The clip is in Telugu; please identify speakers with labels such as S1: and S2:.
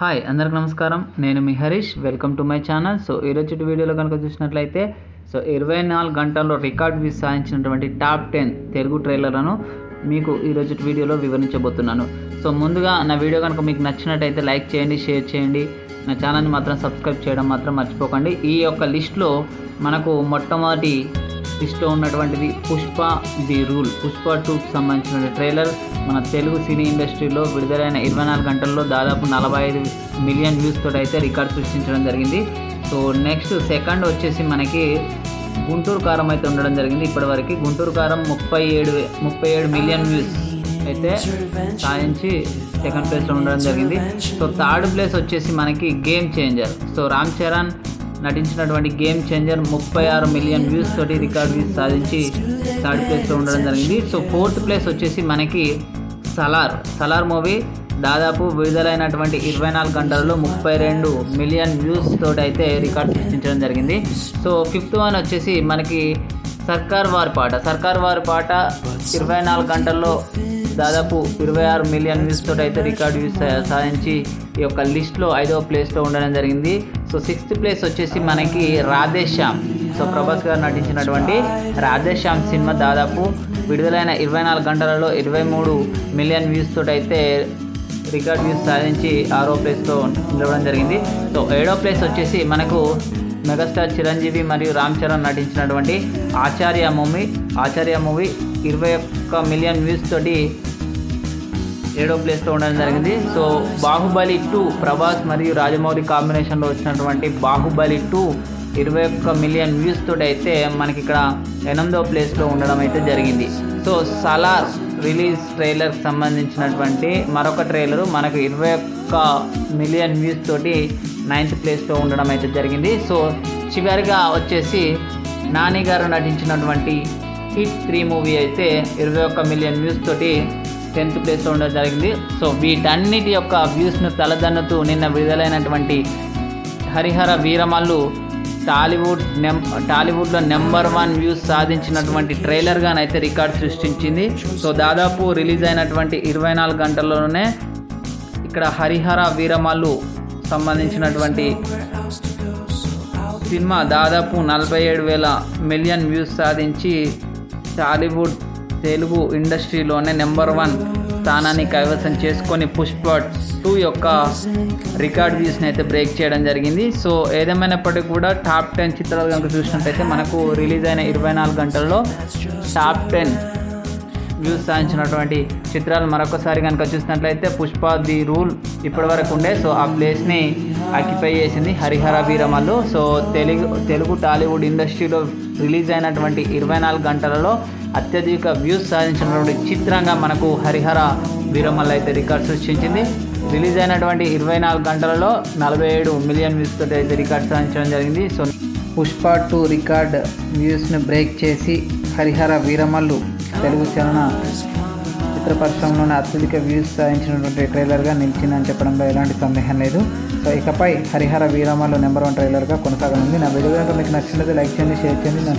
S1: హాయ్ అందరికి నమస్కారం. నేను మీ Harish. Welcome to my channel so ఈరోజు వీడియోలో కనుక చూసినట్లయితే సో ఇరవై నాలుగు గంటల్లో రికార్డ్ వ్యూ సాధించినటువంటి టాప్ టెన్ తెలుగు ట్రైలర్లను మీకు ఈరోజు వీడియోలో వివరించబోతున్నాను. సో ముందుగా నా వీడియో కనుక మీకు నచ్చినట్టయితే లైక్ చేయండి షేర్ చేయండి. నా ఛానల్ని మాత్రం సబ్స్క్రైబ్ చేయడం మాత్రం మర్చిపోకండి. ఈ యొక్క లిస్ట్లో మనకు మొట్టమొదటి లిస్ట్లో ఉన్నటువంటిది పుష్ప ది రూల్. పుష్ప టూకి సంబంధించిన ట్రైలర్ మన తెలుగు సినీ ఇండస్ట్రీలో విడుదలైన ఇరవై నాలుగు గంటల్లో దాదాపు నలభై ఐదు మిలియన్ వ్యూస్ తోటి అయితే రికార్డ్ సృష్టించడం జరిగింది. సో నెక్స్ట్ సెకండ్ వచ్చేసి మనకి గుంటూరు కారం అయితే ఉండడం జరిగింది. ఇప్పటివరకు గుంటూరు కారం ముప్పై ఏడు ముప్పై ఏడు మిలియన్ వ్యూస్ అయితే సాధించి సెకండ్ ప్లేస్లో ఉండడం జరిగింది. సో థర్డ్ ప్లేస్ వచ్చేసి మనకి game changer. So Ram Charan నటించినటువంటి గేమ్ చేంజర్ ముప్పై ఆరు మిలియన్ వ్యూస్ తోటి రికార్డ్ వ్యూస్ సాధించి థర్డ్ ప్లేస్లో ఉండడం జరిగింది. సో ఫోర్త్ ప్లేస్ వచ్చేసి మనకి సలార్. సలార్ మూవీ దాదాపు విడుదలైనటువంటి ఇరవై నాలుగు గంటల్లో ముప్పై రెండు మిలియన్ వ్యూస్ తోటి అయితే రికార్డ్ సృష్టించడం జరిగింది. సో ఫిఫ్త్ వన్ వచ్చేసి మనకి సర్కార్ వారి పాట. సర్కార్ వారి పాట ఇరవై నాలుగు గంటల్లో దాదాపు ఇరవై ఆరు మిలియన్ వ్యూస్ తోటి అయితే రికార్డ్ వ్యూస్ సాధించి ఈ యొక్క లిస్ట్లో ఐదవ ప్లేస్లో ఉండడం జరిగింది. సో సిక్స్త్ ప్లేస్ వచ్చేసి మనకి రాధేశ్యామ్. సో ప్రభాస్ గారు నటించినటువంటి రాధేశ్యామ్ సినిమా దాదాపు విడుదలైన ఇరవై నాలుగు గంటలలో ఇరవై మూడు మిలియన్ వ్యూస్ తోటి అయితే రికార్డ్ వ్యూస్ సాధించి ఆరో ప్లేస్తో నిలవడం జరిగింది. సో ఏడో ప్లేస్ వచ్చేసి మనకు మెగాస్టార్ చిరంజీవి మరియు రామ్ చరణ్ నటించినటువంటి ఆచార్య మూవీ. ఆచార్య మూవీ ఇరవై ఒక్క మిలియన్ వ్యూస్ తోటి ఏడో ప్లేస్లో ఉండడం జరిగింది. సో బాహుబలి టూ ప్రభాస్ మరియు రాజమౌళి కాంబినేషన్లో వచ్చినటువంటి బాహుబలి టూ ఇరవై ఒక్క మిలియన్ వ్యూస్ తోటి అయితే మనకి ఇక్కడ ఎనిమిదో ప్లేస్లో ఉండడం అయితే జరిగింది. సో సలార్ రిలీజ్ ట్రైలర్ సంబంధించినటువంటి మరొక ట్రైలరు మనకు ఇరవై ఒక్క మిలియన్ వ్యూస్ తోటి నైన్త్ ప్లేస్లో ఉండడం అయితే జరిగింది. సో చివరిగా వచ్చేసి నాని గారు నటించినటువంటి హిట్ త్రీ మూవీ అయితే ఇరవై ఒక్క మిలియన్ వ్యూస్ తోటి టెన్త్ ప్లేస్లో ఉండడం జరిగింది. సో వీటన్నిటి యొక్క వ్యూస్ను తలదన్నుతూ నిన్న విడుదలైనటువంటి హరిహర వీరమల్లు టాలీవుడ్ నెం టాలీవుడ్లో నెంబర్ వన్ వ్యూస్ సాధించినటువంటి ట్రైలర్గానైతే రికార్డ్ సృష్టించింది. సో దాదాపు రిలీజ్ అయినటువంటి ఇరవై నాలుగు గంటల్లోనే ఇక్కడ హరిహర వీరమల్లు సంబంధించినటువంటి సినిమా దాదాపు నలభై ఏడు వేల మిలియన్ వ్యూస్ సాధించి టాలీవుడ్ తెలుగు ఇండస్ట్రీలోనే నెంబర్ వన్ స్థానాన్ని కైవసం చేసుకొని పుష్ప టూ యొక్క రికార్డ్ వ్యూస్ని అయితే బ్రేక్ చేయడం జరిగింది. సో ఏదేమైనప్పటికీ కూడా టాప్ టెన్ చిత్రాలు కనుక చూసినట్టయితే మనకు రిలీజ్ అయిన ఇరవై నాలుగు గంటల్లో టాప్ టెన్ వ్యూస్ సాధించినటువంటి చిత్రాలు మరొకసారి కనుక చూసినట్లయితే పుష్ప ది రూల్ ఇప్పటివరకు ఉండే సో ఆ ప్లేస్ని ఆక్యుపై చేసింది హరిహర వీరమల్లు. సో తెలుగు తెలుగు టాలీవుడ్ ఇండస్ట్రీలో రిలీజ్ అయినటువంటి ఇరవై నాలుగు గంటలలో అత్యధిక వ్యూస్ సాధించినటువంటి చిత్రంగా మనకు హరిహర వీరమల్లు అయితే రికార్డ్ సృష్టించింది. రిలీజ్ అయినటువంటి ఇరవై నాలుగు గంటలలో నలభై ఏడు మిలియన్ వ్యూస్ తోటి అయితే రికార్డ్ సాధించడం జరిగింది. సో పుష్ప టూ రికార్డ్ వ్యూస్ను బ్రేక్ చేసి హరిహర వీరమల్లు తెలుగు చలన చిత్ర పరిశ్రమలోనే అత్యధిక వ్యూస్ సాధించినటువంటి ట్రైలర్గా నిలిచిందని చెప్పడంలో ఎలాంటి సందేహం లేదు. సో ఇకపై హరిహర వీరామాలు నెంబర్ వన్ ట్రైలర్గా కొనసాగనుంది. నా వీడియో కనుక మీకు నచ్చినట్లయితే లైక్ చేయండి షేర్ చేయండి నా